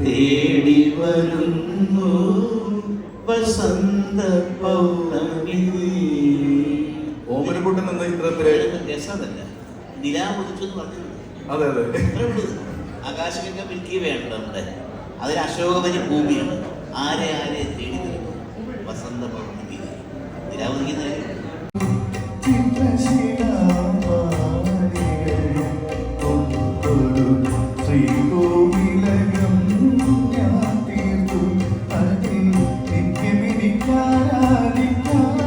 തേടി വരുന്നു വസന്ത പൗർണമി ഓമനക്കുട്ടൻ എന്ന ചിത്രത്തിലെ രസമല്ല നിലാമുദിച്ചു എന്ന് പറഞ്ഞിട്ടുണ്ട് അതെ അതെ. ആകാശഗംഗ മിൽക്കി വേണ്ട നമ്മുടെ അതിൽ അശോകവനി ഭൂമിയാണ് ആരെ ആരെ തേടി വരുന്നു വസന്ത പൗർണമി നിലാവുദിക്കുന്ന സാധിക്കും